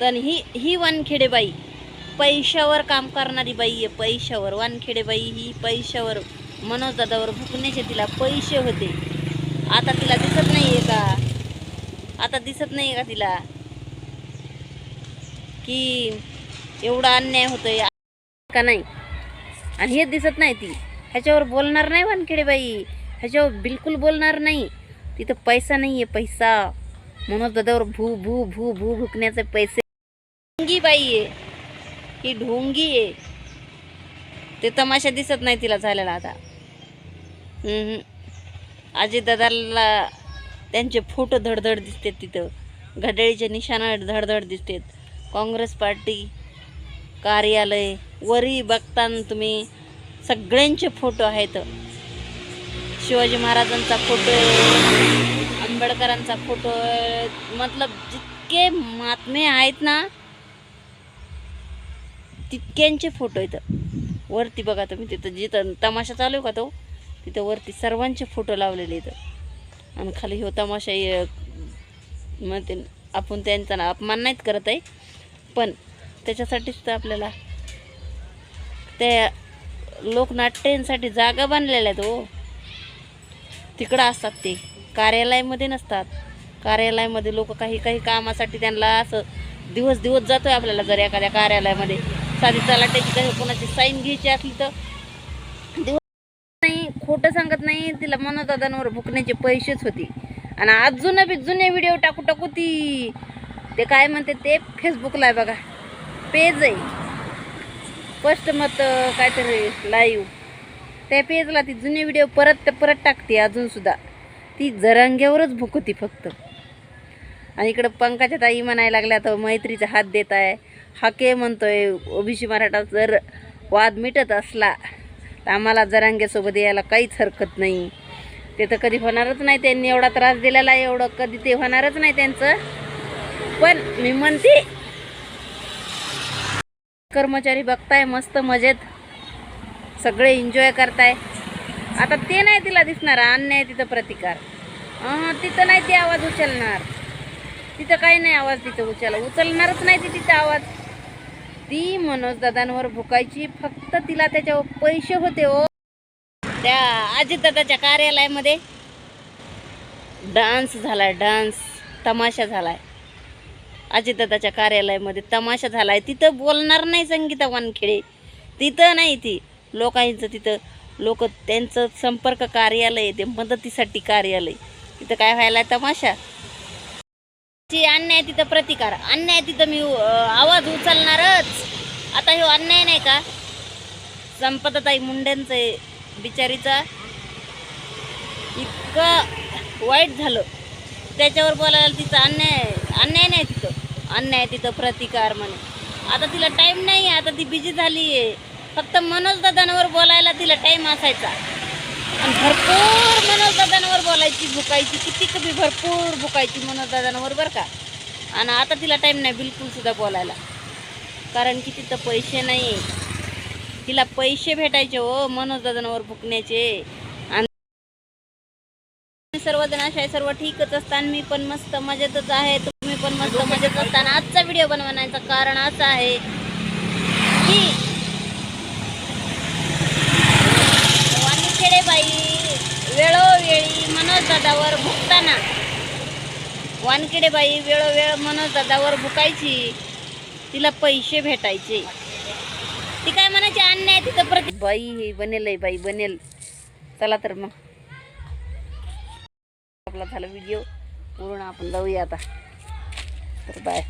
तर ही ही वानखेडे बाई पैशावर काम करणारी बाई आहे पैशावर. वानखेडे बाई ही पैशावर मनोजदादावर भुकण्याचे तिला पैसे होते. आता तिला दिसत नाही आहे का? आता दिसत नाही का तिला? की एवढा अन्याय होतोय का नाही? आणि हे दिसत नाही ती. ह्याच्यावर बोलणार नाही वानखेडे बाई ह्याच्यावर बिलकुल बोलणार नाही. तिथं पैसा नाही आहे पैसा. मनोज दादावर भू भू भू भू भुकण्याचे पैसे ढोंगी बाई आहे. ही ढोंगी आहे. ते तमाशा दिसत नाही तिला झालेला आता. अजय दादाला त्यांचे फोटो धडधड दिसतात तिथं. घड्याळीचे निशाणा धडधड दिसतात. काँग्रेस पार्टी कार्यालय वरी बघताना तुम्ही सगळ्यांचे फोटो आहेत. शिवाजी महाराजांचा फोटो आहे आंबेडकरांचा फोटो आहे मतलब जितके महात्मे आहेत ना तितक्यांचे फोटो इथं वरती बघा तुम्ही तिथं जिथं तमाशा चालू आहे का तो तिथं वरती सर्वांचे फोटो लावलेले आहेत. आणि खाली हो तमाशा म्हणते आपण त्यांचा ना अपमान नाहीत करत आहे. पण त्याच्यासाठीच तर आपल्याला त्या लोकनाट्यांसाठी जागा बांधलेल्या आहेत हो. तिकडं असतात ते. कार्यालयामध्ये नसतात. कार्यालयामध्ये लोक काही काही कामासाठी त्यांना असं दिवस दिवस जातो आहे आपल्याला जर एखाद्या कार्यालयामध्ये. साधी तलाट्याची काही कोणाची साईन घ्यायची असली तर. दिवस नाही खोटं सांगत नाही तिला मनोदादांवर भुकण्याचे पैसेच होते. आणि अजून बी जुने व्हिडिओ टाकू टाकू ती ते काय म्हणते ते फेसबुकला आहे बघा. पेज आहे. स्पष्ट मत काहीतरी लाईव्ह त्या पेजला ती जुने व्हिडिओ परत परत टाकते अजूनसुद्धा ती जरांग्यावरच भुकती फक्त. आणि इकडं पंकजा ताई म्हणायला लागल्या तर मैत्रीचा हात देत आहे. हाके म्हणतोय ओबीसी मराठा जर वाद मिटत असला तर आम्हाला जरांग्यासोबत यायला काहीच हरकत नाही. ते तर कधी होणारच नाही त्यांनी एवढा त्रास दिलेला आहे एवढं कधी ते होणारच नाही त्यांचं. पण मी म्हणते कर्मचारी बघताय मस्त मजेत सगळे एन्जॉय करताय. आता ते नाही तिला दिसणार अन्याय तिथं प्रतिकार. तिथं नाही ते आवाज उचलणार. तिथं काही नाही आवाज तिथं उचल. उचलणारच नाही ती तिथं आवाज. ती मनोज दादांवर भुकायची. फक्त तिला त्याच्यावर पैसे होते हो. त्या अजितदादाच्या कार्यालयामध्ये डान्स झालाय डान्स तमाशा झालाय. अजितदादाच्या कार्यालयामध्ये तमाशा झालाय. तिथं बोलणार नाही संगीता वानखेडे. तिथं नाही ती. लोकांचं तिथं लोक त्यांचं संपर्क कार्यालय ते मदतीसाठी कार्यालय. तिथं काय व्हायला तमाशा? जी अन्याय तिथं प्रतिकार अन्याय तिथं मी आवाज उचलणारच. आता हे अन्याय नाही का? संपतताई मुंडेंचं आहे बिचारीचा. इतकं वाईट झालं. त्याच्यावर बोलायला तिचं अन्याय अन्याय नाही तिथं. अन्याय तिथं प्रतिकार म्हणे. आता तिला टाईम नाही आहे आता ती बिझी झाली आहे फक्त मनोज दादांवर बोलायला तिला टाईम असायचा. आणि भरपूर मनोज दादांवर बोलायची भुकायची किती कमी भरपूर भुकायची मनोज दादांवर बरं का. आणि आता तिला टाईम नाही बिलकुलसुद्धा बोलायला. कारण की तिथं पैसे नाही तिला पैसे भेटायचे हो मनोज दादांवर भुकण्याचे. आणि सर्वजण अशा सर्व ठीकच असताना मी पण मस्त मजेतच आहे. तुम्ही पण मस्त मजेत असताना आजचा व्हिडिओ बनवण्याचं कारण असं आहे की वानखेडेबाई वेळोवेळी मनोजदादावर भुकताना. वानखेडेबाई वेळोवेळ मनोजदादावर भुकायची तिला पैसे भेटायचे. ती काय म्हणायची अन्याय तिथं प्रति बाई हे बनेल आहे बाई बनेल. चला तर मग. आपला झाला व्हिडिओ पूर्ण आपण जाऊया आता. तर बाय.